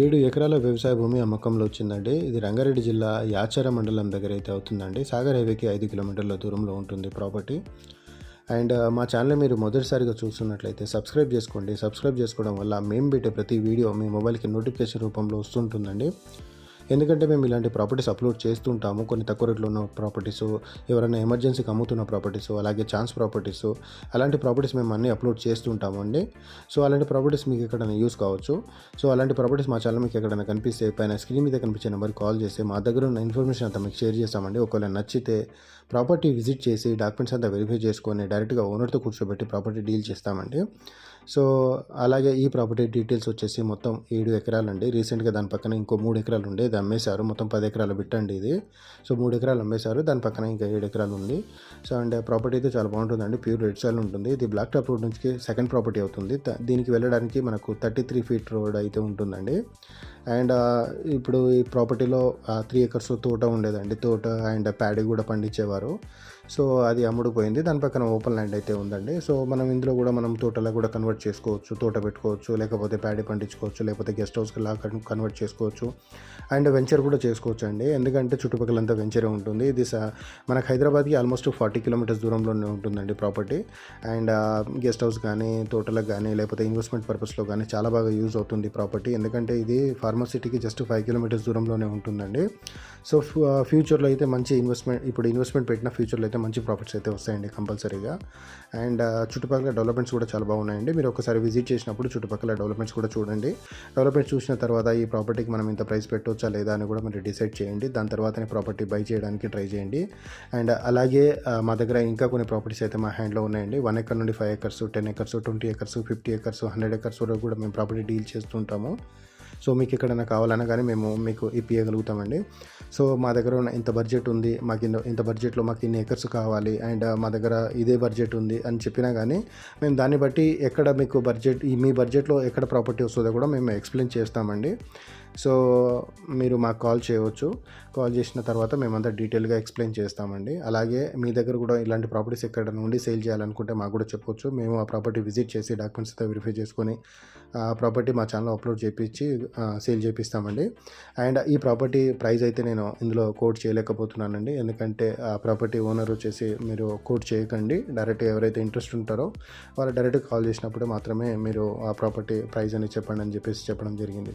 ఏడు ఎకరాల వ్యవసాయ భూమి అమ్మకంలో వచ్చిందండి. ఇది రంగారెడ్డి జిల్లా యాచార మండలం దగ్గర అయితే అవుతుందండి. సాగర్ హైవేకి ఐదు కిలోమీటర్ల దూరంలో ఉంటుంది ప్రాపర్టీ. అండ్ మా ఛానల్ మీరు మొదటిసారిగా చూస్తున్నట్లయితే సబ్స్క్రైబ్ చేసుకోండి. సబ్స్క్రైబ్ చేసుకోవడం వల్ల మేము పెట్టే ప్రతి వీడియో మీ మొబైల్కి నోటిఫికేషన్ రూపంలో వస్తుంటుందండి. ఎందుకంటే మేము ఇలాంటి ప్రాపర్టీస్ అప్లోడ్ చేస్తుంటాము. కొన్ని తక్కువ రేట్లో ఉన్న ప్రాపర్టీస్ ఎవరైనా ఎమర్జెన్సీకి అమ్ముతున్న ప్రాపర్టీస్ అలాగే ఛాన్స్ ప్రాపర్టీస్ అలాంటి ప్రాపర్టీస్ మేము అన్నీ అప్లోడ్ చేస్తుంటాము అండి. సో అలాంటి ప్రాపర్టీస్ మీకు ఎక్కడైనా యూస్ కావచ్చు. సో అలాంటి ప్రాపర్టీస్ మా ఛానల్ మీకు ఎక్కడైనా కనిపిస్తే పైన స్క్రీన్ మీద కనిపించే నెంబర్కి కాల్ చేస్తే మా దగ్గర ఉన్న ఇన్ఫర్మేషన్ అంతా మీకు షేర్ చేస్తామండి. ఒకవేళ నచ్చితే ప్రాపర్టీ విజిట్ చేసి డాక్యుమెంట్స్ అంతా వెరిఫై చేసుకొని డైరెక్ట్గా ఓనర్తో కూర్చోబెట్టి ప్రాపర్టీ డీల్ చేస్తామండి. సో అలాగే ఈ ప్రాపర్టీ డీటెయిల్స్ వచ్చేసి మొత్తం ఏడు ఎకరాలండి. రీసెంట్గా దాని పక్కన ఇంకో మూడు ఎకరాలు ఉండే అది అమ్మేశారు. మొత్తం పది ఎకరాలు బిట్టండి ఇది. సో మూడు ఎకరాలు అమ్మేశారు. దాని పక్కన ఇంకా ఏడు ఎకరాలు ఉంది. సో అండ్ ప్రాపర్టీ అయితే చాలా బాగుంటుందండి. ప్యూర్ రెడ్ సాయిల్ ఉంటుంది. ఇది బ్లాక్ టాప్ రోడ్ నుంచి సెకండ్ ప్రాపర్టీ అవుతుంది. దీనికి వెళ్ళడానికి మనకు థర్టీ త్రీ ఫీట్ రోడ్ అయితే ఉంటుందండి. అండ్ ఇప్పుడు ఈ ప్రాపర్టీలో త్రీ ఎకర్స్ తోట ఉండేదండి. తోట అండ్ ప్యాడీ కూడా పండించేవారు. సో అది అమ్ముడుపోయింది. దాని పక్కన ఓపెన్ ల్యాండ్ అయితే ఉందండి. సో మనం ఇందులో కూడా మనం తోటలా కూడా కన్వర్ట్ చేసుకోవచ్చు. తోట పెట్టుకోవచ్చు. లేకపోతే ప్యాడీ పండించుకోవచ్చు. లేకపోతే గెస్ట్ హౌస్కి లా కన్వర్ట్ చేసుకోవచ్చు. అండ్ వెంచర్ కూడా చేసుకోవచ్చు అండి ఎందుకంటే చుట్టుపక్కలంతా వెంచరే ఉంటుంది. ఇది స- మనకు హైదరాబాద్కి ఆల్మోస్ట్ ఫార్టీ కిలోమీటర్స్ దూరంలోనే ఉంటుందండి ప్రాపర్టీ. అండ్ గెస్ట్ హౌస్ కానీ తోటలకు కానీ లేకపోతే ఇన్వెస్ట్మెంట్ పర్పస్లో కానీ చాలా బాగా యూజ్ అవుతుంది ప్రాపర్టీ. ఎందుకంటే ఇది ఫార్మసిటీకి జస్ట్ ఫైవ్ కిలోమీటర్స్ దూరంలోనే ఉంటుందండి. సో ఫ్యూచర్లో uh, అయితే మంచి ఇన్వెస్ట్మెంట్ ఇప్పుడు ఇన్వెస్ట్మెంట్ పెట్టిన ఫ్యూచర్లో అయితే మంచి ప్రాఫిట్స్ అయితే వస్తాయండి కంపల్సరీగా. అండ్ uh, చుట్టుపక్కల డెవలప్మెంట్స్ కూడా చాలా బాగున్నాయండి. మీరు ఒకసారి విజిట్ చేసినప్పుడు చుట్టుపక్కల డెవలప్మెంట్స్ కూడా చూడండి. డెవలప్మెంట్స్ చూసిన తర్వాత ఈ ప్రాపర్టీకి మనం ఇంత ప్రైస్ పెట్టవచ్చా లేదా అని కూడా మీరు డిసైడ్ చేయండి. దాని తర్వాతనే ప్రాపర్టీ బై చేయడానికి ట్రై చేయండి. అండ్ uh, అలాగే మా దగ్గర ఇంకా కొన్ని ప్రాపర్టీస్ అయితే మా హ్యాండ్లో ఉన్నాయండి. వన్ ఎకర్ నుండి five acres ten acres twenty acres fifty acres hundred acres వరకు కూడా మేము ప్రాపర్టీ డీల్ చేస్తుంటాము సో మీకు ఎక్కడైనా కావాలన్నా కానీ మేము మీకు ఇప్పించగలుగుతామండి సో మా దగ్గర ఉన్న ఇంత బడ్జెట్ ఉంది మాకు ఇంత ఇంత బడ్జెట్లో మాకు ఇన్ని ఎకర్స్ కావాలి అండ్ మా దగ్గర ఇదే బడ్జెట్ ఉంది అని చెప్పినా కానీ మేము దాన్ని బట్టి ఎక్కడ మీకు బడ్జెట్ ఈ మీ బడ్జెట్లో ఎక్కడ ప్రాపర్టీ వస్తుందో కూడా మేము ఎక్స్ప్లెయిన్ చేస్తామండి. సో మీరు మాకు కాల్ చేయవచ్చు. కాల్ చేసిన తర్వాత మేమంతా డీటెయిల్గా ఎక్స్ప్లెయిన్ చేస్తామండి. అలాగే మీ దగ్గర కూడా ఇలాంటి ప్రాపర్టీస్ ఎక్కడ నుండి సేల్ చేయాలనుకుంటే మాకు కూడా చెప్పొచ్చు. మేము ఆ ప్రాపర్టీ విజిట్ చేసి డాక్యుమెంట్స్ అయితే వెరిఫై చేసుకొని ఆ ప్రాపర్టీ మా ఛానల్ అప్లోడ్ చేపించి సేల్ చేపిస్తామండి. అండ్ ఈ ప్రాపర్టీ ప్రైస్ అయితే నేను ఇందులో కోట్ చేయలేకపోతున్నానండి. ఎందుకంటే ఆ ప్రాపర్టీ ఓనర్ వచ్చేసి మీరు కోట్ చేయకండి. డైరెక్ట్ ఎవరైతే ఇంట్రెస్ట్ ఉంటారో వాళ్ళు డైరెక్ట్ కాల్ చేసినప్పుడు మాత్రమే మీరు ఆ ప్రాపర్టీ ప్రైస్ అని చెప్పండి అని చెప్పేసి చెప్పడం జరిగింది.